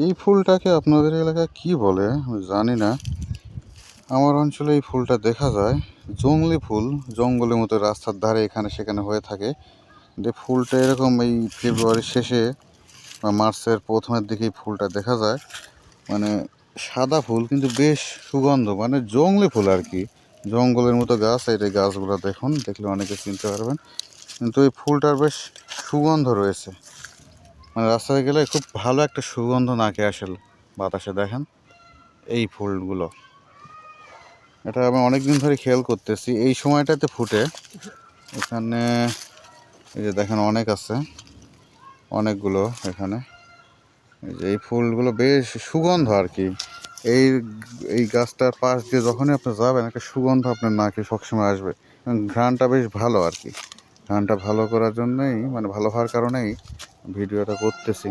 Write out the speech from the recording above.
এই ফুলটাকে আপনাদের এলাকায় কি বলে, আমি জানি না। আমার অঞ্চলে এই ফুলটা দেখা যায়। জংলি ফুল, জঙ্গলের মতো রাস্তার ধারে এখানে সেখানে হয়ে থাকে। যে ফুলটা এরকম এই ফেব্রুয়ারির শেষে বা মার্চের প্রথমের দিকে ফুলটা দেখা যায়। মানে সাদা ফুল, কিন্তু বেশ সুগন্ধ মানে জংলি ফুল আর কি। জঙ্গলের মতো গাছ, এই গাছগুলো দেখুন, দেখলে অনেকে চিনতে পারবেন। কিন্তু এই ফুলটার বেশ সুগন্ধ রয়েছে। মানে রাস্তায় গেলে খুব ভালো একটা সুগন্ধ নাকে আসে বাতাসে, দেখেন। এই ফুলগুলো। এটা আমি অনেক দিন ধরে খেয়াল করতেছি। এই সময়টাতে ফুটে। এখানে এই যে দেখেন অনেক আছে। অনেকগুলো এখানে। এই যে এই ফুলগুলো বেশ সুগন্ধ আর কি। এই এই গাছটার পাশ দিয়ে যখনই আপনি যাবেন, একটা সুগন্ধ আপনার নাকে সবসময় আসবে। ঘ্রাণটা বেশ ভালো আর কি। ঘ্রাণটা ভালো করার জন্যই মানে ভালো হওয়ার কারণেই ভিডিওটা করতেছি।